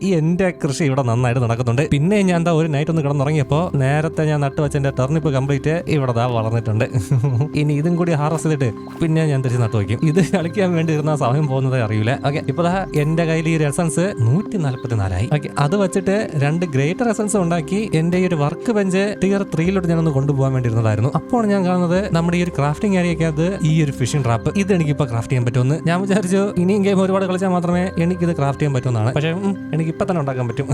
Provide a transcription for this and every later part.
ഈ എന്റെ കൃഷി ഇവിടെ നന്നായിട്ട് നടക്കുന്നുണ്ട്. പിന്നെ ഞാൻ എന്താ ഒരു നൈറ്റ് ഒന്ന് കിടന്നുറങ്ങിയപ്പോ നേരത്തെ ഞാൻ നട്ടു വെച്ച എന്റെ ടെർണിപ്പ് കംപ്ലീറ്റ് ഇവിടെ ദാ വളർന്നിട്ടുണ്ട്. ഇനി ഇതും കൂടി ഹാർവസ്റ്റ് ചെയ്തിട്ട് പിന്നെ ഞാൻ തിരിച്ച് നട്ടു വയ്ക്കും. ഇത് കളിക്കാൻ വേണ്ടി ഇരുന്ന സമയം പോകുന്നതേ അറിയില്ല ഓക്കെ ഇപ്പൊ ദാ എന്റെ കയ്യിൽ ഈ എസൻസ് നൂറ്റി നാല്പത്തി നാലായി ഓക്കെ അത് വെച്ചിട്ട് രണ്ട് ഗ്രേറ്റർ എസൻസ് ഉണ്ടാക്കി എന്റെ ഈ ഒരു വർക്ക് ബെഞ്ച് ടിയർ ത്രീയിലോട്ട് ഞാനൊന്ന് കൊണ്ടുപോകാൻ വേണ്ടിയിരുന്നതായിരുന്നു അപ്പോൾ ഞാൻ കാണുന്നത് നമ്മുടെ ഈ ഒരു ക്രാഫ്റ്റിംഗ് ഏരിയക്കകത്ത് ഈ ഒരു ഫിഷിംഗ് ട്രാപ്പ് ഇത് എനിക്ക് ഇപ്പൊ ക്രാഫ്റ്റ് ചെയ്യാൻ പറ്റുമെന്ന്. ഞാൻ വിചാരിച്ചു ഇനിയും ഗെയിം ഒരുപാട് കളിച്ചാൽ മാത്രമേ എനിക്ക് ഇത് ക്രാഫ്റ്റ് ചെയ്യാൻ പറ്റുമെന്നാണ് പക്ഷേ ഉം, എനിക്ക് ഇപ്പം തന്നെ ഉണ്ടാക്കാൻ പറ്റും.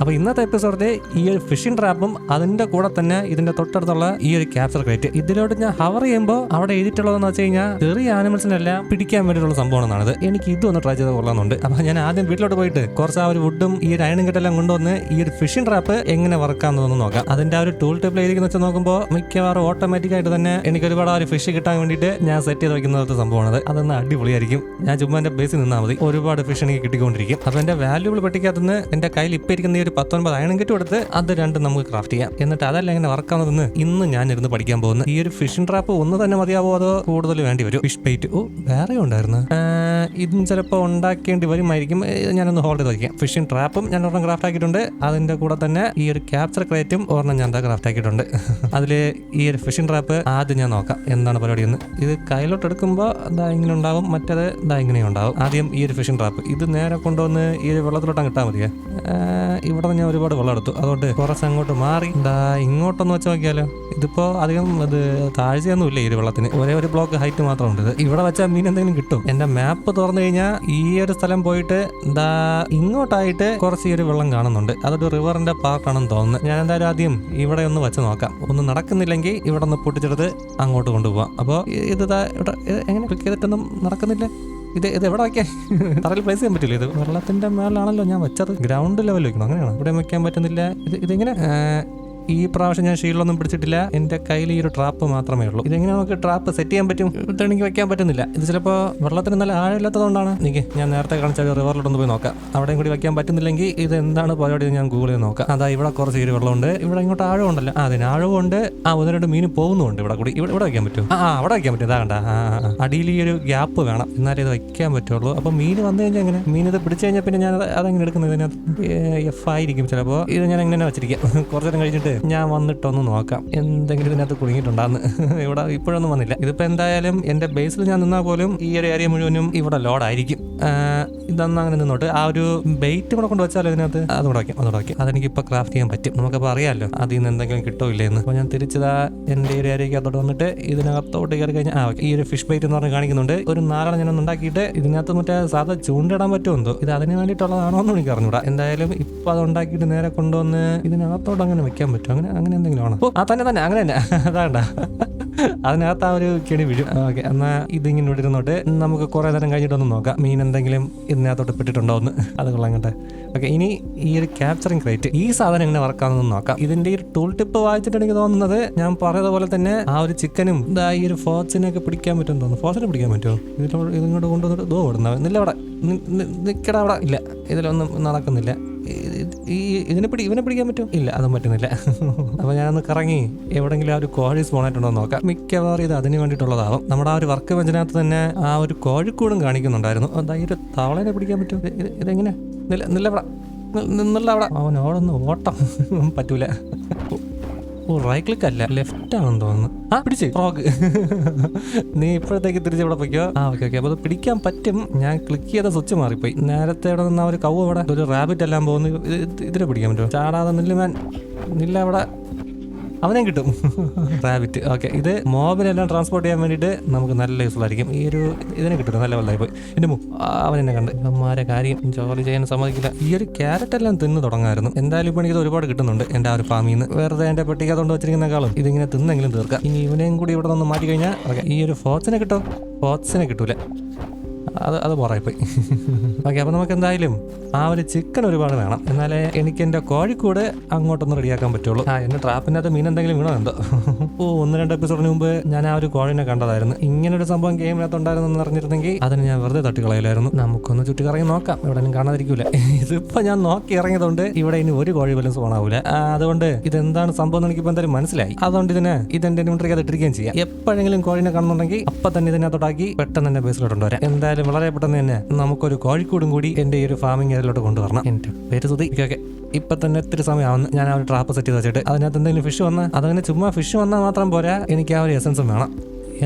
അപ്പോൾ ഇന്നത്തെ എപ്പിസോഡിലെ ഈ ഒരു ഫിഷിംഗ് ട്രാപ്പും അതിന്റെ കൂടെ തന്നെ ഇതിന്റെ തൊട്ടടുത്തുള്ള ഈ ഒരു ക്യാപ്ചർ ക്രേറ്റ് ഇതിലോട്ട് ഞാൻ ഹവർ ചെയ്യുമ്പോൾ അവിടെ എഴുതിയിട്ടുള്ളതെന്ന് വെച്ച് കഴിഞ്ഞാൽ ചെറിയ ആനിമൽസിനെല്ലാം പിടിക്കാൻ വേണ്ടിയിട്ടുള്ള സംഭവമാണെന്നാണ്. എനിക്ക് ഇത് ഒന്ന് ട്രൈ ചെയ്ത് കൊള്ളാമെന്നുണ്ട് അപ്പോൾ ഞാൻ ആദ്യം വീട്ടിലോട്ട് പോയിട്ട് കുറച്ച് ആ ഒരു വുഡും ഈ ഒരു അയണും കെട്ടെല്ലാം കൊണ്ടുവന്ന് ഈ ഒരു ഫിഷിംഗ് ട്രാപ്പ് എങ്ങനെ വർക്കാണെന്നൊന്ന് നോക്കാം. അതിന്റെ ആ ഒരു ടൂൾ ടേബിൾ എഴുതിക്കുന്ന വെച്ച് നോക്കുമ്പോൾ മിക്കവാറും ഓട്ടോമാറ്റിക് ആയിട്ട് തന്നെ എനിക്ക് ഒരുപാട് ആ ഒരു ഫിഷ് കിട്ടാൻ വേണ്ടിയിട്ട് ഞാൻ സെറ്റ് ചെയ്ത് വെക്കുന്ന സംഭവമാണ് അതൊന്ന് അടിപൊളിയായിരിക്കും. ഞാൻ ചുമ്മാ എന്റെ ബേസിൽ നിന്നാൽ മതി. ഒരുപാട് ഫിഷ് എനിക്ക് കിട്ടിക്കൊണ്ടിരിക്കും. അപ്പോൾ എന്റെ വാല്യൂബിൾ പെട്ടിക്കകത്തുനിന്ന് എന്റെ കയ്യിൽ ഇപ്പൊ ഇരിക്കുന്ന ഈ ഒരു പത്തൊൻപത് അയണം കെട്ടി കൊടുത്ത് അത് രണ്ടും നമുക്ക് ക്രാഫ്റ്റ് ചെയ്യാം. എന്നിട്ട് അതല്ല എങ്ങനെ വർക്കാവുന്നതെന്ന് ഇന്ന് ഞാൻ ഇരുന്ന് പഠിക്കാൻ പോകുന്നു. ഈ ഒരു ഫിഷിംഗ് ട്രാപ്പ് ഒന്ന് തന്നെ മതിയാവോ അതോ കൂടുതൽ വേണ്ടി വരും? ഫിഷ് പ്ലേറ്റ് ഓ വേറെ ഉണ്ടായിരുന്നു. ഇതും ചിലപ്പോൾ ഉണ്ടാക്കേണ്ടി വരുമായിരിക്കും. ഞാനൊന്ന് ഹോൾഡ് ചെയ്ത് വയ്ക്കാം. ഫിഷിംഗ് ട്രാപ്പും ഞാൻ ഒരെണ്ണം ക്രാഫ്റ്റ് ആക്കിയിട്ടുണ്ട്. അതിന്റെ കൂടെ തന്നെ ഈ ഒരു ക്യാപ്ചർ ക്രേറ്റും ഒരെണ്ണം ഞാൻ എന്താ ക്രാഫ്റ്റ് ആക്കിയിട്ടുണ്ട്. അതിൽ ഈ ഒരു ഫിഷിംഗ് ട്രാപ്പ് ആദ്യം ഞാൻ നോക്കാം. എന്താണ് പരിപാടി എന്ന്. ഇത് കയ്യിലോട്ട് എടുക്കുമ്പോൾ ഇതാ ഇങ്ങനെ ഉണ്ടാവും. മറ്റേത് ഇതാ ഇങ്ങനെ ഉണ്ടാവും. ആദ്യം ഈ ഒരു ഫിഷിംഗ് ട്രാപ്പ് ഇത് നേരെ കൊണ്ടുവന്ന് ഈ ഒരു വെള്ളത്തിലോട്ട് ഇട്ടാൽ മതിയേ ഇവിടെ ഞാൻ ഒരുപാട് വെള്ളം എടുത്തു. അതുകൊണ്ട് കുറച്ച് അങ്ങോട്ട് മാറി. എന്താ ഇങ്ങോട്ടൊന്ന് വെച്ച് നോക്കിയാലോ. ഇതിപ്പോ അധികം ഇത് താഴ്ചയൊന്നും ഇല്ല ഈ വെള്ളത്തിന്. ഒരേ ഒരു ബ്ലോക്ക് ഹൈറ്റ് മാത്രമുണ്ട് ഇത്. ഇവിടെ വെച്ചാൽ മീൻ എന്തെങ്കിലും കിട്ടും. എന്റെ മാപ്പ് തുറന്നു കഴിഞ്ഞാൽ ഈ ഒരു സ്ഥലം പോയിട്ട് എന്താ ഇങ്ങോട്ടായിട്ട് കുറച്ച് ഈ ഒരു വെള്ളം കാണുന്നുണ്ട്. അതൊരു റിവറിന്റെ പാർട്ടാണെന്ന് തോന്നുന്നു. ഞാൻ എന്തായാലും ആദ്യം ഇവിടെ ഒന്ന് വെച്ച് നോക്കാം. ഒന്നും നടക്കുന്നില്ലെങ്കിൽ ഇവിടെ ഒന്ന് പൊട്ടിച്ചെടുത്ത് അങ്ങോട്ട് കൊണ്ടുപോകാം അപ്പോൾ ഇത് എങ്ങനെ ക്ലിക്ക് ചെയ്തിട്ടൊന്നും നടക്കുന്നില്ല? ഇത് ഇത് എവിടെ വയ്ക്കാൻ തറയിൽ പ്ലേസ് ചെയ്യാൻ പറ്റില്ല? ഇത് വെള്ളത്തിന്റെ മേലാണല്ലോ ഞാൻ വെച്ചത്. ഗ്രൗണ്ട് ലെവലിൽ വെക്കണം? അങ്ങനെയാണ്? ഇവിടെ വെക്കാൻ പറ്റുന്നില്ല. ഇത് ഇതിങ്ങനെ? ഈ പ്രാവശ്യം ഞാൻ ഷീൽഡൊന്നും പിടിച്ചിട്ടില്ല. എന്റെ കയ്യിൽ ഈ ഒരു ട്രാപ്പ് മാത്രമേ ഉള്ളൂ. ഇതെങ്ങനെ നമുക്ക് ട്രാപ്പ് സെറ്റ് ചെയ്യാൻ പറ്റും? എനിക്ക് വെക്കാൻ പറ്റുന്നില്ല. ഇത് ചിലപ്പോൾ വെള്ളത്തിന് നല്ല ആഴമില്ലാത്തതുകൊണ്ടാണ്. എനിക്ക് ഞാൻ നേരത്തെ കാണിച്ച റിവറിലോട്ടൊന്ന് പോയി നോക്കാം. അവിടെയും കൂടി വെക്കാൻ പറ്റുന്നില്ലെങ്കിൽ ഇത് എന്താണ് പരിപാടി ഞാൻ ഗൂഗിളിൽ നോക്കാം. അതാ ഇവിടെ കുറച്ച് ഈ വെള്ളമുണ്ട്. ഇവിടെ ഇങ്ങോട്ട് ആഴമുണ്ടല്ലോ ആ, അതിന് ആഴമുണ്ട് ആ ഒന്ന് രണ്ട് മീൻ പോകുന്നുണ്ട് ഇവിടെ കൂടി. ഇവിടെ ഇവിടെ വെക്കാൻ പറ്റും ആ അവിടെ വെക്കാൻ പറ്റും. ഇതാകണ്ട ആ. അടിയിൽ ഈ ഒരു ഗ്യാപ്പ് വേണം. എന്നാലേ ഇത് വെക്കാൻ പറ്റുള്ളൂ. അപ്പൊ മീൻ വന്നു കഴിഞ്ഞാൽ എങ്ങനെ? മീൻ ഇത് പിടിച്ചു കഴിഞ്ഞാൽ പിന്നെ ഞാൻ അത് അതെങ്ങനെ എടുക്കുന്നത്? എഫ് ആയിരിക്കും ചിലപ്പോൾ ഇത് ഞാൻ എങ്ങനെ വെച്ചിരിക്കാം? കുറച്ചു നേരം കഴിഞ്ഞിട്ട് ഞാൻ വന്നിട്ടൊന്ന് നോക്കാം. എന്തെങ്കിലും ഇതിനകത്ത് കുടുങ്ങിയിട്ടുണ്ടാന്ന്. ഇവിടെ ഇപ്പോഴൊന്നും വന്നില്ല. ഇതിപ്പോ എന്തായാലും എന്റെ ബേസിൽ ഞാൻ നിന്നാൽ പോലും ഈ ഒരു ഏരിയ മുഴുവനും ഇവിടെ ലോഡായിരിക്കും ഇതൊന്നും അങ്ങനെ നിന്നോട്ട്. ആ ഒരു ബെയ്റ്റ് കൂടെ കൊണ്ട് വെച്ചാലോ ഇതിനകത്ത്? അത് കൂടെ അത് വയ്ക്കും അതെനിക്ക് ഇപ്പൊ ക്രാഫ്റ്റ് ചെയ്യാൻ പറ്റും. നമുക്കപ്പോൾ അറിയാമല്ലോ അതിൽ നിന്ന് എന്തെങ്കിലും കിട്ടോ ഇല്ലേ എന്ന് അപ്പോൾ ഞാൻ തിരിച്ചതാ എന്റെ ഒരു ഏരിയക്കകത്തോട്ട് വന്നിട്ട് ഇതിനകത്തോട്ട് കയറി കഴിഞ്ഞാൽ ആ ഈ ഒരു ഫിഷ് ബെയ്റ്റ് എന്ന് പറഞ്ഞ് കാണിക്കുന്നുണ്ട്. ഒരു നാലെണ്ണം ഞാൻ ഒന്ന് ഉണ്ടാക്കിയിട്ട് ഇതിനകത്ത് മറ്റേ സാധാ ചൂണ്ടിടാൻ പറ്റുമോ ഇത് അതിന് വേണ്ടിയിട്ടുള്ളതാണോ എന്ന് എനിക്ക് അറിഞ്ഞൂടാ. എന്തായാലും ഇപ്പൊ അത് ഉണ്ടാക്കിയിട്ട് നേരെ കൊണ്ടുവന്ന് ഇതിനകത്തോട്ട് അങ്ങനെ വെക്കാൻ പറ്റും. അങ്ങനെ അങ്ങനെ എന്തെങ്കിലും ആണോ? ആ തന്നെ തന്നെ. അങ്ങനെ തന്നെ. അതാണ്ട. അതിനകത്ത് ആ ഒരു കിണി വീഴും. ഓക്കെ. എന്നാൽ ഇതിങ്ങനെ ഇവിടെ ഇരുന്നോട്ട് നമുക്ക് കുറെ നേരം കഴിഞ്ഞിട്ടൊന്ന് നോക്കാം. മീൻ എന്തെങ്കിലും ഇതിനകത്തോട്ട് പെട്ടിട്ടുണ്ടോ എന്ന്. അത് കൊള്ളാം ഓക്കെ ഇനി ഈ ഒരു ക്യാപ്ചറിങ് ക്രേറ്റ് ഈ സാധനം എങ്ങനെ വർക്കാണെന്ന് നോക്കാം. ഇതിന്റെ ഈ ടൂൾ ടിപ്പ് വായിച്ചിട്ട് എനിക്ക് തോന്നുന്നത് ഞാൻ പറഞ്ഞതുപോലെ തന്നെ ആ ഒരു ചിക്കനും ഇതാ ഈ ഒരു ഒക്കെ പിടിക്കാൻ പറ്റും തോന്നുന്നു. ഫോർച്ചിനെ പിടിക്കാൻ പറ്റുമോ? ഇതിലോ ഇതിങ്ങോട്ട് കൊണ്ടുവന്നിട്ട് ദോ ഓടുന്ന നില്ല അവിടെ. നി- നി- അവിടെ. ഇല്ല. ഇതിലൊന്നും നടക്കുന്നില്ല. ഈ- ഇതിനെ പിടി ഇവനെ പിടിക്കാൻ പറ്റും ഇല്ല അതും പറ്റുന്നില്ല. അപ്പൊ ഞാനൊന്ന് കറങ്ങി. എവിടെങ്കിലും ആ ഒരു കോഴി സ്പോണായിട്ടുണ്ടോ നോക്കാം. മിക്കവാറും ഇത് അതിന് വേണ്ടിയിട്ടുള്ളതാവും. നമ്മുടെ ആ ഒരു വർക്ക് ബെഞ്ചിനകത്ത് തന്നെ ആ ഒരു കോഴിക്കൂടും കാണിക്കുന്നുണ്ടായിരുന്നു. അതാ ഈ ഒരു തവളനെ പിടിക്കാൻ പറ്റും ഇത്- ഇത്- ഇതെങ്ങനെ? നില നില്ല അവിടെ നി- നിന്നുള്ള അവിടെ അവൻ ഓടൊന്ന് ഓട്ടം. പറ്റൂല. ഓ റൈറ്റ് ക്ലിക്ക് അല്ല. ലെഫ്റ്റ് ആണെന്ന് തോന്നുന്നു. ആ പിടിച്ച്. റോക്ക് നീ ഇപ്പോഴത്തേക്ക് തിരിച്ച് ഇവിടെ പോയിക്കോ. ആ ഓക്കെ ഓക്കെ അപ്പോൾ പിടിക്കാൻ പറ്റും. ഞാൻ ക്ലിക്ക് ചെയ്ത സ്വിച്ച് മാറിപ്പോയി. നേരത്തെ ഇവിടെ നിന്ന് ഒരു കവ് അവിടെ. ഒരു റാബിറ്റ് എല്ലാം പോകുന്നു. ഇത് ഇത് ഇതിനെ പിടിക്കാൻ പറ്റുമോ? ചാടാതെ നില്ല മാൻ. നില്ല അവിടെ. അവനെ കിട്ടും. റാബിറ്റ് ഓക്കെ ഇത് മോബിലെല്ലാം ട്രാൻസ്പോർട്ട് ചെയ്യാൻ വേണ്ടിയിട്ട് നമുക്ക് നല്ല യൂസ്ഫുൾ ആയിരിക്കും. ഈ ഒരു ഇതിനെ കിട്ടും. നല്ല വെള്ളമായി പോയി എന്റെ മു അവൻ എന്നെ കണ്ട്. അമ്മമാരെ കാര്യം ജോലി ചെയ്യാൻ സമ്മതിക്കില്ല. ഈ ഒരു ക്യാരറ്റ് എല്ലാം തിന്ന് തുടങ്ങായിരുന്നു. എന്തായാലും ഇപ്പോൾ എനിക്കത് ഒരുപാട് കിട്ടുന്നുണ്ട് എന്റെ ആ ഒരു ഫാമിൽ നിന്ന് വെറുതെ എന്റെ പെട്ടിക്കകത്തോണ്ട് വെച്ചിരിക്കുന്നേക്കാളും. ഇതിങ്ങനെ തിന്നെങ്കിലും തീർക്കാം. ഇനി ഇവനെയും കൂടി ഇവിടെ നിന്ന് മാറ്റി കഴിഞ്ഞാൽ ഓക്കെ ഈ ഒരു ഫോർച്ചിനെ കിട്ടോ? ഫോർച്ചിനെ കിട്ടൂല. അത് അത് പോറായിപ്പോയി. ഓക്കെ അപ്പോൾ നമുക്ക് എന്തായാലും ആ ഒരു ചിക്കൻ ഒരുപാട് വേണം. എന്നാലേ എനിക്ക് എന്റെ കോഴിക്കൂട് അങ്ങോട്ടൊന്ന് റെഡിയാക്കാൻ പറ്റുള്ളൂ. ആ എന്റെ ട്രാപ്പിനകത്ത് മീൻ എന്തെങ്കിലും വീണോ എന്തോ? ഓ ഒന്ന് രണ്ട് എപ്പിസോഡിന് മുമ്പ് ഞാൻ ആ ഒരു കോഴിനെ കണ്ടതായിരുന്നു. ഇങ്ങനെ ഒരു സംഭവം ഗെയിമിനകത്ത് ഉണ്ടായിരുന്നെന്ന് അറിഞ്ഞിരുന്നെങ്കിൽ അതിന് ഞാൻ വെറുതെ തട്ടിക്കളയിലായിരുന്നു. നമുക്കൊന്ന് ചുറ്റി കറങ്ങി നോക്കാം എവിടെയും കാണാതിരിക്കൂല. ഇതിപ്പോൾ ഞാൻ നോക്കി ഇറങ്ങിയതുകൊണ്ട് ഇവിടെ ഇനി ഒരു കോഴി പോലും സോണാവൂല അതുകൊണ്ട് ഇതെന്താണ് സംഭവം എന്ന് എനിക്കിപ്പോൾ എന്തായാലും മനസ്സിലായി. അതുകൊണ്ട് ഇതിന് ഇതെന്റെ ഇൻവെന്ററിക്ക് അത് ഇട്ടിരിക്കുകയും ചെയ്യാം. എപ്പോഴെങ്കിലും കോഴിനെ കാണുന്നുണ്ടെങ്കിൽ അപ്പൊ തന്നെ ഇതിനകത്തോട്ടാക്കി പെട്ടെന്ന് തന്നെ ബേസിലോട്ട് വരാം എന്തായാലും വളരെ പെട്ടെന്ന് തന്നെ നമുക്കൊരു കോഴിക്കൂട് കൂടി എന്റെ ഈ ഒരു ഫാമിംഗ് ഏരിയയിലോട്ട് കൊണ്ടുവരണം. എന്റെ പേര് സുതി ഓക്കെ ഇപ്പൊ തന്നെ ഒത്തിരി സമയമാവുന്നു. ഞാൻ ആ ഒരു ട്രാപ്പ് സെറ്റ് ചെയ്ത് വെച്ചിട്ട് അതിനകത്ത് എന്തെങ്കിലും ഫിഷ് വന്നാൽ അതങ്ങനെ ചുമ്മാ ഫിഷ് വന്നാൽ മാത്രം പോരാ. എനിക്ക് ആ ഒരു എസൻസും വേണം.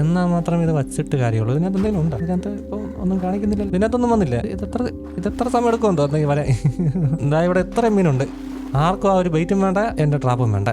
എന്നാൽ മാത്രം ഇത് വച്ചിട്ട് കാര്യമുള്ളൂ. ഇതിനകത്ത് എന്തെങ്കിലും ഉണ്ടോ? ഇതിനകത്ത് ഇപ്പോൾ ഒന്നും കാണിക്കുന്നില്ല ഇതിനകത്തൊന്നും വന്നില്ല. ഇതെത്ര ഇതെത്ര സമയം എടുക്കുമെന്ന് തോന്നുന്നു വരെ എന്താ ഇവിടെ എത്ര മീനുണ്ട്. ആർക്കും ആ ഒരു ബൈറ്റും വേണ്ട എന്റെ ട്രാപ്പും വേണ്ട.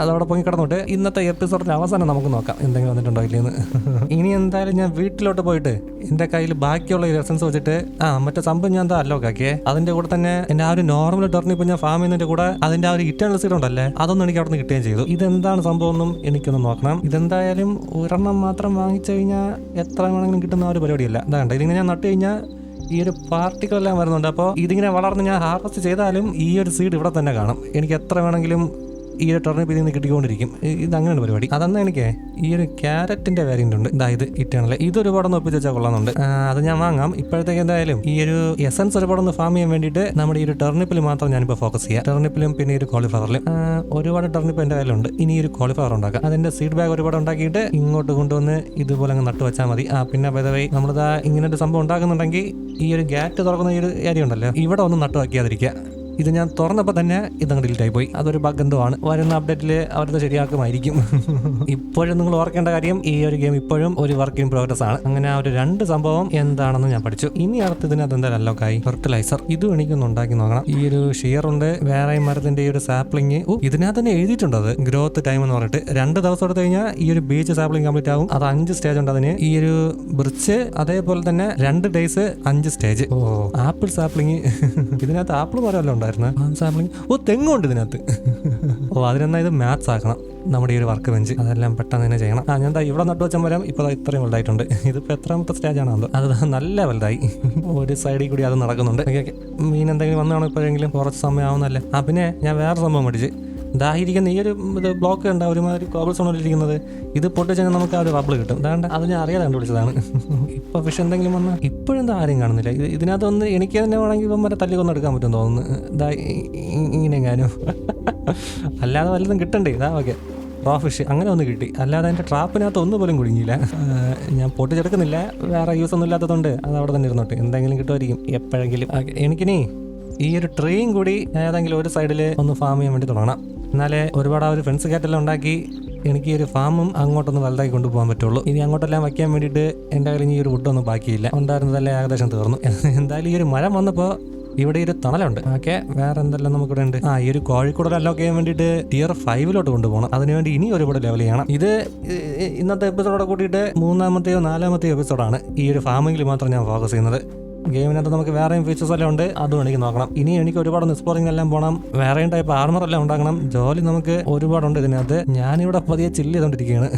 അതവിടെ പൊങ്ങി കിടന്നോട്ട്. ഇന്നത്തെ എപ്പിസോഡിന്റെ അവസാനം നമുക്ക് നോക്കാം. എന്തെങ്കിലും വന്നിട്ടുണ്ടോ ഇല്ലെന്ന്. ഇനി എന്തായാലും ഞാൻ വീട്ടിലോട്ട് പോയിട്ട് എന്റെ കയ്യിൽ ബാക്കിയുള്ള ഈ എസൻസ് വെച്ചിട്ട് ആ മറ്റേ സംഭവം ഞാൻ എന്താ അലോക്ക് അതിന്റെ അതിന്റെ കൂടെ തന്നെ എന്റെ ആ ഒരു നോർമൽ ടെർണി ഇപ്പോൾ ഞാൻ ഫാം ചെയ്യുന്നതിന്റെ കൂടെ അതിന്റെ ആ ഒരു ഇറ്റേണൽ സീറ്റ് ഉണ്ടല്ലേ അതൊന്നും എനിക്ക് അവിടെ നിന്ന് കിട്ടുകയും ചെയ്തു. ഇതെന്താണ് സംഭവം എന്നും എനിക്കൊന്ന് നോക്കണം. ഇതെന്തായാലും ഒരെണ്ണം മാത്രം വാങ്ങിച്ചു കഴിഞ്ഞാൽ എത്ര വേണമെങ്കിലും കിട്ടുന്ന ആ ഒരു പരിപാടിയല്ല. എന്താണ്ട് ഇതിങ്ങനെ ഞാൻ നട്ട് കഴിഞ്ഞാൽ ഈ ഒരു പാർട്ടികളെല്ലാം വരുന്നുണ്ട്. അപ്പോൾ ഇതിങ്ങനെ വളർന്ന് ഞാൻ ഹാർവസ്റ്റ് ചെയ്താലും ഈ ഒരു സീഡ് ഇവിടെ തന്നെ കാണും. എനിക്ക് എത്ര വേണമെങ്കിലും ഈ ഒരു ടർണിപ്പ് ഇതിൽ നിന്ന് കിട്ടിക്കൊണ്ടിരിക്കും. ഇത് അങ്ങനെയാണ് പരിപാടി. അതെന്നാ എനിക്ക്? ഈ ഒരു ക്യാരറ്റിന്റെ വേരിയന്റ് ഉണ്ട്. ഇതാ ഇത് ഇറ്റാണല്ലേ ഇത് ഒരുപാടൊന്ന് ഒപ്പിച്ച് വെച്ചാൽ കൊള്ളാന്നുണ്ട് അത് ഞാൻ വാങ്ങാം. ഇപ്പോഴത്തേക്ക് എന്തായാലും ഈ ഒരു എസൻസ് ഒരുപാടൊന്ന് ഫാം ചെയ്യാൻ വേണ്ടിയിട്ട് നമ്മുടെ ഈ ഒരു ടെർണിപ്പിൽ മാത്രം ഞാനിപ്പോൾ ഫോക്കസ് ചെയ്യാം. ടെർണിപ്പിലും പിന്നെ ഒരു കോളിഫ്ലവറിലും ഒരുപാട് ടെർണിപ്പ് എന്റെ കയ്യിലുണ്ട്. ഇനി ഒരു കോളിഫ്ലവർ ഉണ്ടാക്കാം. അതിന്റെ സീഡ് ബാഗ് ഒരുപാട് ഉണ്ടാക്കിയിട്ട് ഇങ്ങോട്ട് കൊണ്ടുവന്ന് ഇതുപോലെ അങ്ങ് നട്ടു വെച്ചാൽ മതി. ആ പിന്നെ ബൈ നമ്മളിതാ ഇങ്ങനെ ഒരു സംഭവം ഉണ്ടാക്കുന്നുണ്ടെങ്കിൽ ഈ ഒരു ഗാറ്റ് തുറക്കുന്ന ഈ ഒരു ഏരിയ ഉണ്ടല്ലോ. ഇവിടെ ഒന്ന് നട്ടു വെക്കാതിരിക്കുക. ഇത് ഞാൻ തുറന്നപ്പോൾ തന്നെ ഇതങ്ങ് ഡിലീറ്റ് ആയി പോയി. അതൊരു ബഗ് എന്തോ ആണ്. വരുന്ന അപ്ഡേറ്റിൽ അവരത് ശരിയാക്കുമായിരിക്കും. ഇപ്പോഴും നിങ്ങൾ ഓർക്കേണ്ട കാര്യം ഈ ഒരു ഗെയിം ഇപ്പോഴും ഒരു വർക്ക് ഇൻ പ്രോഗ്രസ് ആണ്. അങ്ങനെ ആ ഒരു രണ്ട് സംഭവം എന്താണെന്ന് ഞാൻ പഠിച്ചു. ഇനി അടുത്ത് ഇതിനകത്ത് എന്തായാലും അല്ലോക്കായി ഫെർട്ടിലൈസർ ഇതും എനിക്കൊന്ന് ഉണ്ടാക്കി നോക്കണം. ഈ ഒരു ഷിയർ ഉണ്ട് വേറെ മരത്തിന്റെ ഈ ഒരു സാപ്ലിങ് ഇതിനകത്ത് തന്നെ എഴുതിയിട്ടുണ്ട് അത്. ഗ്രോത്ത് ടൈം എന്ന് പറഞ്ഞിട്ട്. രണ്ട് ദിവസം എടുത്തു കഴിഞ്ഞാൽ ഈ ഒരു ബീച്ച് സാപ്ലിംഗ് കംപ്ലീറ്റ് ആകും അത് അഞ്ച് സ്റ്റേജ് ഉണ്ട് അതിന്. ഈ ഒരു ബ്രിച്ച് അതേപോലെ തന്നെ രണ്ട് ഡേയ്സ് അഞ്ച് സ്റ്റേജ് ഓ ആപ്പിൾ സാപ്ലിംഗ് ഇതിനകത്ത് ആപ്പിൾ മരമല്ല ഉണ്ടായിരുന്നു? സാമ്പിളിങ് ഓ തെങ്ങുണ്ട് ഇതിനകത്ത്. ഓ അതിനെന്നാ ഇത് മാത്സ് ആക്കണം. നമ്മുടെ ഈ ഒരു വർക്ക് ബെഞ്ച് അതെല്ലാം പെട്ടെന്ന് തന്നെ ചെയ്യണം. ആ ഞാൻ ഇവിടെ നട്ടു വെച്ചാൽ വരാം ഇപ്പോൾ ഇത്രയും വലുതായിട്ടുണ്ട്. ഇതിപ്പോൾ എത്രാമത്തെ സ്റ്റേജ് അത്? അത് നല്ല വലുതായി. ഒരു സൈഡിൽ കൂടി അത് നടക്കുന്നുണ്ട്. മീൻ എന്തെങ്കിലും വന്നാണോ ഇപ്പോഴെങ്കിലും? കുറച്ച് സമയം ആവുന്നല്ലേ ആ പിന്നെ ഞാൻ വേറെ സംഭവം പഠിച്ച്. ഇതായിരിക്കുന്ന ഈ ഒരു ഇത് ബ്ലോക്ക് ഉണ്ട് ഒരുമാതിരി കോബിൾ സോണിലിരിക്കുന്നത് ഇത് പൊട്ടിച്ചാൽ നമുക്ക് ആ ഒരു ബബിൾ കിട്ടും. അതാണ്ട് അത് ഞാൻ അറിയാതെ കണ്ടുപിടിച്ചതാണ്. ഇപ്പൊ പക്ഷെ എന്തെങ്കിലും വന്നാൽ ഇപ്പോഴെന്താ ആരും കാണുന്നില്ല. ഇത് ഇതിനകത്ത് ഒന്ന് എനിക്ക് തന്നെ വേണമെങ്കിൽ ഇപ്പം വരെ തല്ലി കൊന്നെടുക്കാൻ പറ്റും തോന്നുന്നു. ഇതാ ഇങ്ങനെ ഞാനും അല്ലാതെ വല്ലതും കിട്ടണ്ടേ? ഇതാ ഓക്കെ റോ ഫിഷ് അങ്ങനെ ഒന്ന് കിട്ടി. അല്ലാതെ എന്റെ ട്രാപ്പിനകത്ത് ഒന്നും പോലും കുടുങ്ങിയില്ല. ഞാൻ പൊട്ടിച്ചെടുക്കുന്നില്ല. വേറെ യൂസ് ഒന്നും ഇല്ലാത്തതുകൊണ്ട് അത് അവിടെ തന്നെ ഇരുന്നോട്ടെ. എന്തെങ്കിലും കിട്ടുമായിരിക്കും എപ്പോഴെങ്കിലും. എനിക്കിനി ഈ ഒരു ട്രെയിൻ കൂടി ഏതെങ്കിലും ഒരു സൈഡിൽ ഒന്ന് ഫാം ചെയ്യാൻ വേണ്ടി തുടങ്ങണം. എന്നാലേ ഒരുപാട് ആ ഒരു ഫ്രണ്ട്സ് കാറ്റെല്ലാം ഉണ്ടാക്കി എനിക്ക് ഒരു ഫാമും അങ്ങോട്ടൊന്ന് വലുതാക്കി കൊണ്ടുപോകാൻ പറ്റുള്ളൂ. ഇനി അങ്ങോട്ടെല്ലാം വയ്ക്കാൻ വേണ്ടിയിട്ട് എന്റെ കയ്യിൽ ഈ ഒരു വുഡൊന്നും ബാക്കിയില്ല. ഉണ്ടായിരുന്നതല്ലേ ഏകദേശം തീർന്നു. എന്തായാലും ഈ ഒരു മരം വന്നപ്പോൾ ഇവിടെ ഒരു തണലുണ്ട്. ഓക്കെ വേറെ എന്തെല്ലാം നമുക്കിവിടെ ഉണ്ട്? ആ ഈ ഒരു കോഴിക്കോട് അലോക്ക് ചെയ്യാൻ വേണ്ടിയിട്ട് ടിയർ ഫൈവിലോട്ട് കൊണ്ടുപോകണം. അതിനുവേണ്ടി ഇനി ഒരുപാട് ലെവൽ ചെയ്യണം. ഇത് ഇന്നത്തെ എപ്പിസോഡോടെ കൂട്ടിയിട്ട് മൂന്നാമത്തെയോ നാലാമത്തെയോ എപ്പിസോഡാണ് ഈ ഒരു ഫാമിംഗിൽ മാത്രം ഞാൻ ഫോക്കസ് ചെയ്യുന്നത്. ഗെയിമിനകത്ത് നമുക്ക് വേറെയും ഫീച്ചേഴ്സ് എല്ലാം ഉണ്ട്. അതും എനിക്ക് നോക്കണം. ഇനി എനിക്ക് ഒരുപാട് എക്സ്പ്ലോറിംഗ് എല്ലാം പോകണം വേറെയും ടൈപ്പ് ആർമർ എല്ലാം ഉണ്ടാക്കണം. ജോലി നമുക്ക് ഒരുപാടുണ്ട് ഇതിനകത്ത്. ഞാനിവിടെ പതിയെ ചില്ല് ചെയ്തോണ്ടിരിക്കുകയാണ്.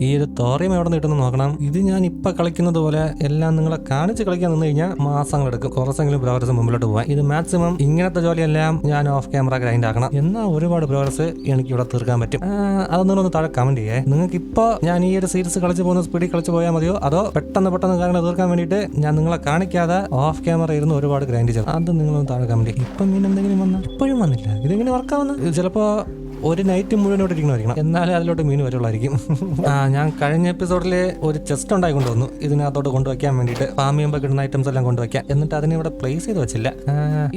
ഈ ഒരു തോറിയം എവിടെ നിന്ന് നോക്കണം. ഇത് ഞാൻ ഇപ്പൊ കളിക്കുന്നത് പോലെ എല്ലാം നിങ്ങളെ കാണിച്ച് കളിക്കാൻ നിന്ന് കഴിഞ്ഞാൽ മാസങ്ങൾ എടുക്കും. കുറച്ചെങ്കിലും പ്രോഗ്രസ് മുമ്പിലോട്ട് പോകാം ഇത് മാക്സിമം ഇങ്ങനത്തെ ജോലിയെല്ലാം ഞാൻ ഓഫ് ക്യാമറ ഗ്രൈൻഡ് ആക്കണം. എന്നാൽ ഒരുപാട് പ്രോഗ്രസ് എനിക്ക് ഇവിടെ തീർക്കാൻ പറ്റും. അതൊന്നും അത് നിങ്ങളൊന്ന് താഴെ കമന്റ് ചെയ്യേ. നിങ്ങൾക്ക് ഇപ്പോൾ ഞാൻ ഈ ഒരു സീരീസ് കളിച്ച് പോകുന്ന സ്പീഡിൽ കളിച്ച് പോയാൽ മതിയോ? അതോ പെട്ടെന്ന് പെട്ടെന്ന് കാര്യങ്ങൾ തീർക്കാൻ വേണ്ടിയിട്ട് ഞാൻ നിങ്ങളെ കാണിക്കാതെ ഓഫ് ക്യാമറ ഇരുന്ന് ഒരുപാട് ഗ്രൈൻഡ് ചെയ്തു. അത് നിങ്ങളൊന്ന് താഴെ കമന്റ് ഇപ്പം മീൻ എന്തെങ്കിലും വന്ന? ഇപ്പോഴും വന്നില്ല. ഇതെങ്ങനെ വർക്കാവുന്ന ചിലപ്പോൾ ഒരു നൈറ്റ് മുഴുവനോട്ട് ഇരിക്കണമായിരിക്കണം. എന്നാലേ അതിലോട്ട് മീൻ വരുള്ളായിരിക്കും. ആ ഞാൻ കഴിഞ്ഞ എപ്പിസോഡിൽ ഒരു ചെസ്റ്റ് ഉണ്ടായി കൊണ്ടുവന്നു. ഇതിനകത്തോട്ട് കൊണ്ടുവയ്ക്കാൻ വേണ്ടിയിട്ട് ഫാം ചെയ്യുമ്പോൾ കിട്ടുന്ന ഐറ്റംസ് എല്ലാം കൊണ്ടുവയ്ക്കാം. എന്നിട്ട് അതിനെ ഇവിടെ പ്ലേസ് ചെയ്ത് വെച്ചില്ല.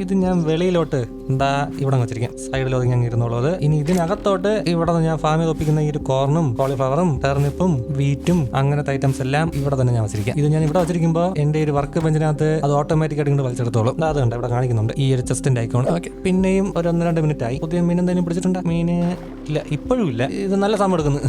ഇത് ഞാൻ വെളിയിലോട്ട് എന്താ ഇവിടെ വെച്ചിരിക്കാം. സൈഡിൽ ഒതുങ്ങി അങ്ങ് ഇരുന്നുള്ളത് ഇനി ഇതിനകത്തോട്ട് ഇവിടെ നിന്ന് ഞാൻ ഫാം ചെയ്ത് ഒപ്പിക്കുന്ന ഈ ഒരു കോർണും കോളിഫ്ലവറും ടെർണിപ്പും വീറ്റും അങ്ങനത്തെ ഐറ്റംസ് എല്ലാം ഇവിടെ തന്നെ ഞാൻ വെച്ചിരിക്കാം. ഇത് ഞാൻ ഇവിടെ വെച്ചിരിക്കുമ്പോൾ എന്റെ ഒരു വർക്ക് ബെഞ്ചിനകത്ത് അത് ഓട്ടോമാറ്റിക് ആയിട്ട് ഇങ്ങോട്ട് വലിച്ചെടുത്തോളും. അത് കണ്ട് ഇവിടെ കാണിക്കുന്നുണ്ട്. ഈ ഒരു ചെസ്റ്റിന്റെ ഐക്കോൺ ഓക്കെ പിന്നെയും ഒരു ഒന്ന് രണ്ട് മിനിറ്റ് ആയി. പുതിയ മീൻ എന്തെങ്കിലും പിടിച്ചിട്ടുണ്ടോ? മീന്? ഇല്ല ഇപ്പോഴും ഇല്ല. ഇത് നല്ല സമയം എടുക്കുന്നു.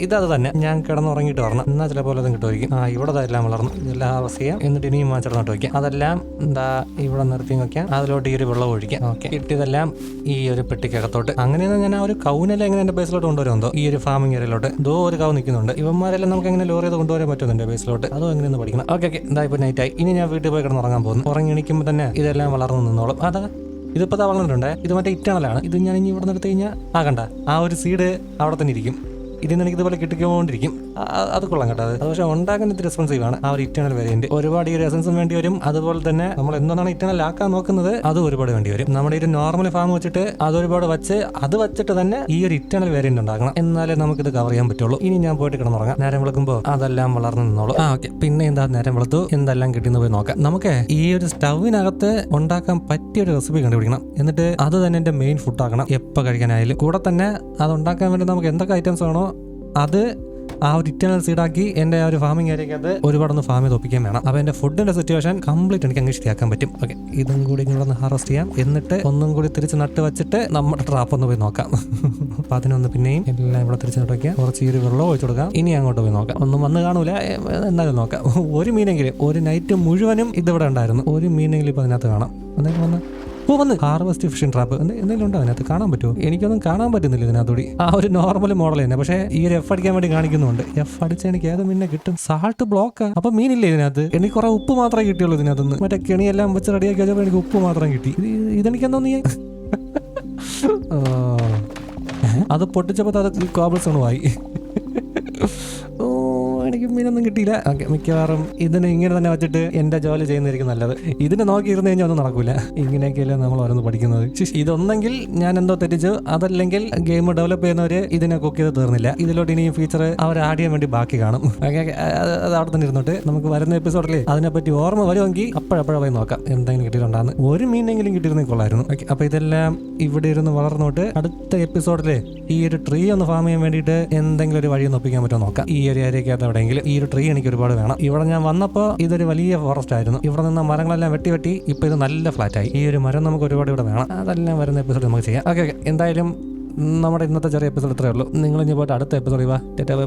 ഇതത് തന്നെ. ഞാൻ കിടന്നുറങ്ങിയിട്ട് വരണം. എന്നാൽ ചിലപ്പോൾ അതും കിട്ടുമായിരിക്കും. ആ ഇവിടെ എല്ലാം വളർന്നു. ഇതെല്ലാം അവസ്ഥ ചെയ്യാം. എന്നിട്ട് ഇനിയും മാച്ചിടന്നോട്ട് വയ്ക്കാം. അതെല്ലാം എന്താ ഇവിടെ നിർത്തി വയ്ക്കാം അതിലോട്ട് ഈ ഒരു വെള്ളം ഒഴിക്കാം. ഓക്കെ. കിട്ടിയതെല്ലാം ഈ ഒരു പെട്ടിക്കകത്തോട്ട്. അങ്ങനെയാണ് ഞാൻ ആ ഒരു കൗനെല്ലാം എങ്ങനെ എന്റെ ബേസിലോട്ട് കൊണ്ടുവരുമെന്തോ? ഈ ഒരു ഫാമിംഗ് ഏരിയയിലോട്ട് ദോ ഒരു കൗ നിൽക്കുന്നുണ്ട്. ഇവന്മാരെല്ലാം നമുക്ക് എങ്ങനെ ലോറി ചെയ്ത് കൊണ്ടുവരാൻ പറ്റുന്നുണ്ട് ബേസിലോട്ട് അതും എങ്ങനെയൊന്ന് പഠിക്കണം? Okay okay. ഇതാ ഇപ്പോൾ നൈറ്റ് ആയി. ഇനി ഞാൻ വീട്ടിൽ പോയി കിടന്നുറങ്ങാൻ പോകുന്നു. ഉറങ്ങി എണീക്കുമ്പോൾ തന്നെ ഇതെല്ലാം വളർന്നു നിന്നോളും. അതാ ഇതിപ്പോ ദാ വളർന്നിട്ടുണ്ട്. ഇത് മറ്റേ ഇറ്റണലാണ് ഇത് ഞാൻ ഇനി ഇവിടെ നിന്ന് എടുത്തു കഴിഞ്ഞാൽ ആ ആ ഒരു സീഡ് അവിടെ തന്നെ ഇരിക്കും. ഇതിൽ നിന്ന് എനിക്ക് ഇതുപോലെ കിട്ടിക്കൊണ്ടിരിക്കും. അത് കൊള്ളാം കേട്ടോ. അത് പക്ഷെ ഉണ്ടാക്കുന്ന ഇത്തിരി റെസ്പോൺസീവ് ആണ്. ആ ഒരു ഇറ്റേണൽ വേരിയന്റ് ഒരുപാട് ഈ എസൻസും വേണ്ടി വരും. അതുപോലെ തന്നെ നമ്മൾ എന്താണ് ഇറ്റേണൽ ആക്കാൻ നോക്കുന്നത്? അത് ഒരുപാട് വേണ്ടി വരും. നമ്മുടെ ഒരു നോർമൽ ഫാം വെച്ചിട്ട് അത് ഒരുപാട് വെച്ച് അത് വെച്ചിട്ട് തന്നെ ഈ ഒരു ഇറ്റേണൽ വേരിയന്റ് ഉണ്ടാക്കണം എന്നാലേ നമുക്ക് ഇത് കവർ ചെയ്യാൻ പറ്റുള്ളൂ. ഇനി ഞാൻ പോയിട്ട് കിടന്നുറങ്ങാം. നേരം വിളക്കുമ്പോൾ അതെല്ലാം വളർന്നു നിന്നോളൂ. ആ ഓക്കെ പിന്നെ എന്താ നേരം വെളുത്തു? എന്തെല്ലാം കിട്ടിയെന്ന് പോയി നോക്കാം. നമുക്ക് ഈ ഒരു സ്റ്റൗവിനകത്ത് ഉണ്ടാക്കാൻ പറ്റിയ ഒരു റെസിപ്പി കണ്ടുപിടിക്കണം. എന്നിട്ട് അത് തന്നെ എന്റെ മെയിൻ ഫുഡ് ആക്കണം. എപ്പോൾ കഴിക്കാനായാലും. കൂടെ തന്നെ അത് ഉണ്ടാക്കാൻ വേണ്ടി നമുക്ക് എന്തൊക്കെ ഐറ്റംസ് വേണോ അത് ആ ഒരു ഇറ്റേണൽ സീഡാക്കി എന്റെ ഒരു ഫാമിംഗ് ഏരിയക്കകത്ത് ഒരുപാട് ഒന്ന് ഫാമിൽ ഒപ്പിക്കാൻ വേണം. അപ്പോൾ എന്റെ ഫുഡിന്റെ സിറ്റുവേഷൻ കംപ്ലീറ്റ് എനിക്ക് അങ്ങ് ശരിയാക്കാൻ പറ്റും. ഓക്കെ ഇതും കൂടി ഇങ്ങനെ ഒന്ന് ഹാർവസ്റ്റ് ചെയ്യാം. എന്നിട്ട് ഒന്നും കൂടി തിരിച്ച് നട്ട് വെച്ചിട്ട് നമ്മുടെ ട്രാപ്പ് ഒന്ന് പോയി നോക്കാം. അപ്പൊ അതിനൊന്ന് പിന്നെയും എല്ലാം ഇവിടെ തിരിച്ച് നട്ട് വയ്ക്കാം. കുറച്ച് ഈ ഒരു വെള്ളം ഒഴിച്ചു കൊടുക്കാം. ഇനി അങ്ങോട്ട് പോയി നോക്കാം. ഒന്നും വന്ന് കാണൂല. എന്നാലും നോക്കാം. ഒരു മീനെങ്കിലും. ഒരു നൈറ്റ് മുഴുവനും ഇതിവിടെ ഉണ്ടായിരുന്നു. ഒരു മീനെങ്കിലും ഇപ്പൊ അതിനകത്ത് കാണാം. എന്തെങ്കിലും വന്ന്. ഓ വന്ന്. ഹാർവസ്റ്റ് ഫിഷിംഗ് ട്രാപ്പ് എന്തെങ്കിലും ഉണ്ടോ അതിനകത്ത്? കാണാൻ പറ്റുമോ? എനിക്കൊന്നും കാണാൻ പറ്റുന്നില്ല ഇതിനകത്തൂടി. ആ ഒരു നോർമൽ മോഡൽ തന്നെ. പക്ഷേ ഈ ഒരു എഫ് അടിക്കാൻ വേണ്ടി കാണിക്കുന്നുണ്ട്. എഫ് അടിച്ച എനിക്ക് ഏത് മീനെ കിട്ടും. സാൾട്ട് ബ്ലോക്ക് അപ്പൊ മീനില്ലേ ഇതിനകത്ത്? എനിക്ക് കുറെ ഉപ്പ് മാത്രമേ കിട്ടിയുള്ളൂ ഇതിനകത്തുനിന്ന്. മറ്റേ കെണിയെല്ലാം വെച്ച് റെഡിയാക്കി വെച്ചപ്പോൾ എനിക്ക് ഉപ്പ് മാത്രം കിട്ടി. ഇത് ഇതെനിക്ക് എന്തോ നീ? അത് പൊട്ടിച്ചപ്പോൾ അത് കോബിൾസോണുമായി എനിക്ക് മീനൊന്നും കിട്ടിയില്ല. മിക്കവാറും ഇതിനെ ഇങ്ങനെ തന്നെ വെച്ചിട്ട് എന്റെ ജോലി ചെയ്യുന്നതായിരിക്കും നല്ലത്. ഇതിനെ നോക്കിയിരുന്ന് കഴിഞ്ഞാൽ ഒന്നും നടക്കൂല. ഇങ്ങനെയൊക്കെയല്ലേ നമ്മൾ ഓരോന്ന് പഠിക്കുന്നത്. ഇതൊന്നെങ്കിൽ ഞാൻ എന്തോ തെറ്റിച്ചു. അതല്ലെങ്കിൽ ഗെയിം ഡെവലപ്പ് ചെയ്യുന്നവര് ഇതിനെ കുക്ക് ചെയ്ത് തീർന്നില്ല. ഇതിലോട്ട് ഇനിയും ഫീച്ചർ അവർ ആഡ് ചെയ്യാൻ വേണ്ടി ബാക്കി കാണും. അത് അവിടെ തന്നെ ഇരുന്നോട്ട്. നമുക്ക് വരുന്ന എപ്പിസോഡിലെ അതിനെപ്പറ്റി ഓർമ്മ വരുമെങ്കിൽ അപ്പോഴപ്പോഴേ പോയി നോക്കാം. എന്തെങ്കിലും കിട്ടിയിട്ടുണ്ടാകുന്ന ഒരു മീനെങ്കിലും കിട്ടിയിരുന്നെങ്കിൽ കൊള്ളായിരുന്നു. അപ്പൊ ഇതെല്ലാം ഇവിടെ ഇരുന്ന് വളർന്നോട്ട് അടുത്ത എപ്പിസോഡിൽ ഈ ഒരു ട്രീ ഒന്ന് ഫാം ചെയ്യാൻ വേണ്ടിയിട്ട് എന്തെങ്കിലും ഒരു വഴി ഒന്ന് ഒപ്പിക്കാൻ പറ്റുമോ നോക്കാം. ഈ ഒരു ഏരിയക്കകത്ത് എവിടെയെങ്കിലും ഈ ഒരു ട്രീ എനിക്ക് ഒരുപാട് വേണം. ഇവിടെ ഞാൻ വന്നപ്പോൾ ഇതൊരു വലിയ ഫോറസ്റ്റ് ആയിരുന്നു. ഇവിടെ നിന്ന് മരങ്ങളെല്ലാം വെട്ടി വെട്ടി ഇപ്പൊ ഇത് നല്ല ഫ്ലാറ്റ് ആയി. ഈ ഒരു മരം നമുക്ക് ഒരുപാട് ഇവിടെ വേണം. അതെല്ലാം വരുന്ന എപ്പിസോഡ് നമുക്ക് ചെയ്യാം. ഓക്കെ ഓക്കെ എന്തായാലും നമ്മുടെ ഇന്നത്തെ ചെറിയ എപ്പിസോഡ് ഇത്രയേ ഉള്ളൂ. നിങ്ങൾ ഇനി പോയിട്ട് അടുത്ത എപ്പിസോഡ് ബൈ ബൈ